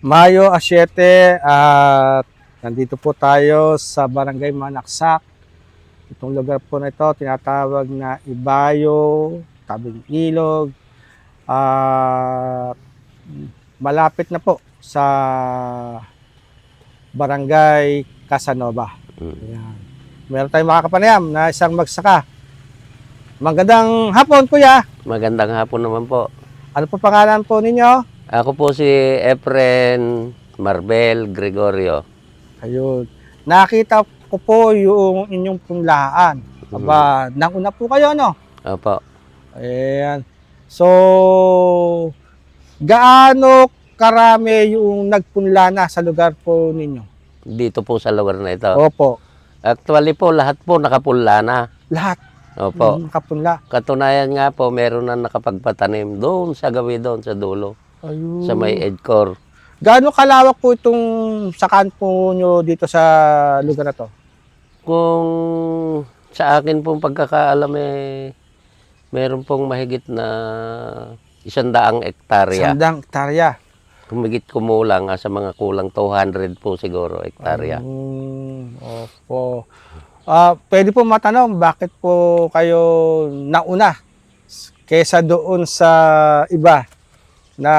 Mayo a 7 at nandito po tayo sa Barangay Manaksak. Itong lugar po na ito tinatawag na Ibayo, Tabing Ilog. At malapit na po sa Barangay Casanova. Mm. Ayan. Meron tayong makakapanayam na isang magsaka. Magandang hapon, kuya. Magandang hapon naman po. Ano po pangalan po ninyo? Ako po si Efren Marbel Gregorio. Ayun. Nakita ko po yung inyong punlaan. Aba, nauna po kayo, no? Opo. Ayan. So, gaano karami yung nagpunla na sa lugar po ninyo? Dito po sa lugar na ito. Opo. Actually po, lahat po nakapula na. Lahat Opo. mm, nakapunla. Katunayan nga po, meron na nakapagpatanim doon sa gawi doon sa dulo. Ayun. Sa may EDCOR. Gaano kalawak po itong sakaan po nyo dito sa lugar na to? Kung sa akin pong pagkakaalam eh, meron pong mahigit na isandaang ektarya. Sandang hektarya. Humigit kumulang ah, sa mga kulang 200 po siguro hektarya. Mm, opo. Ah, pwede po matanong, bakit po kayo nauna kesa doon sa iba na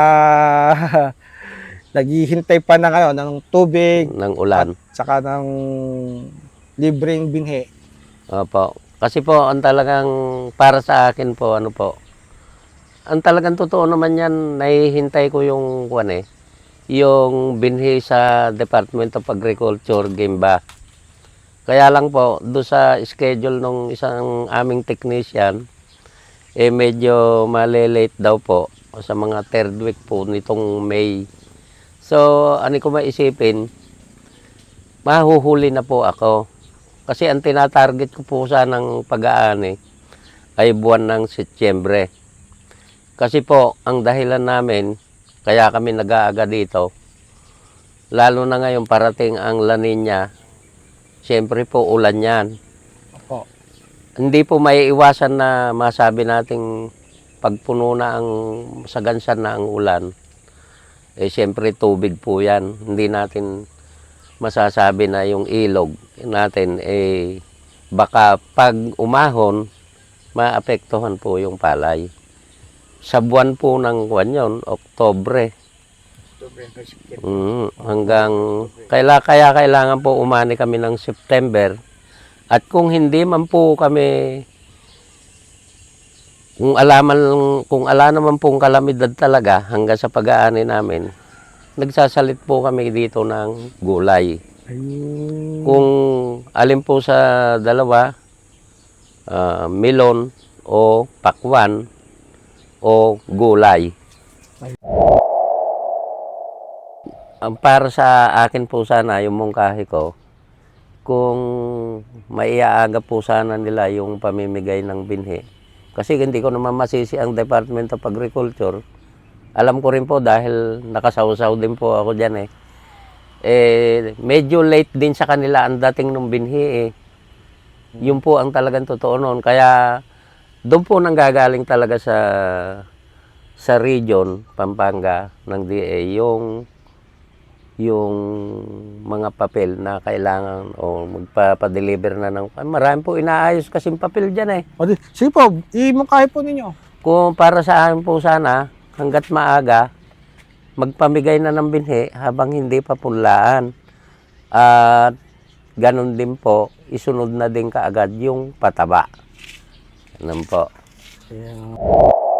naghihintay pa ng, ano, ng tubig ng ulan. saka ng libreng binhi. Opo. Kasi po, ang talagang para sa akin po, ano po, ang talagang totoo naman yan, nahihintay ko yung, kuwan eh, yung binhi sa Department of Agriculture, Gimba. Kaya lang po, do sa schedule ng isang aming technician, eh medyo malilate daw po sa mga third week po nitong May. So, ano ko maisipin, mahuhuli na po ako. Kasi ang tinatarget ko po sanang pag-aani ay buwan ng Setyembre. Kasi po, ang dahilan namin, kaya kami nag-aaga dito, lalo na ngayon parating ang La Nina, siyempre po ulan yan. Opo. Hindi po may iwasan na masabi nating pagpuno na ang sagansan na ang ulan. Eh siyempre tubig po yan. Hindi natin masasabi na yung ilog natin eh baka pag umahon maapektuhan po yung palay. Sa buwan po ng kuwan yun, Oktobre, Mm, hanggang kaila, kaya kailangan po umani kami ng September. At kung hindi man po kami kung alaman kung ala naman pong kalamidad talaga hanggang sa pag-aani namin, nagsasalit po kami dito ng gulay. Ayun. Kung alin po sa dalawa, ah, melon o pakwan o gulay. Ang para sa akin po sana yung mungkahi ko, kung maiaaga po sana nila yung pamimigay ng binhi. Kasi hindi ko naman masisi ang Department of Agriculture. Alam ko rin po dahil nakasawsaw din po ako dyan eh. Eh, medyo late din sa kanila ang dating ng binhi eh. Yun po ang talagang totoo noon. Kaya doon po nanggagaling talaga sa sa region, Pampanga, ng DA, yung yung mga papel na kailangan o magpapadeliver na ng... Ay, marami po inaayos kasing papel dyan eh. O di, sige po, imungkahi po ninyo. Kung para sa akin po sana, hanggat maaga, magpamigay na ng binhi habang hindi pa punlaan. At ganun din po, isunod na din kaagad yung pataba. Ganun po. Ayan.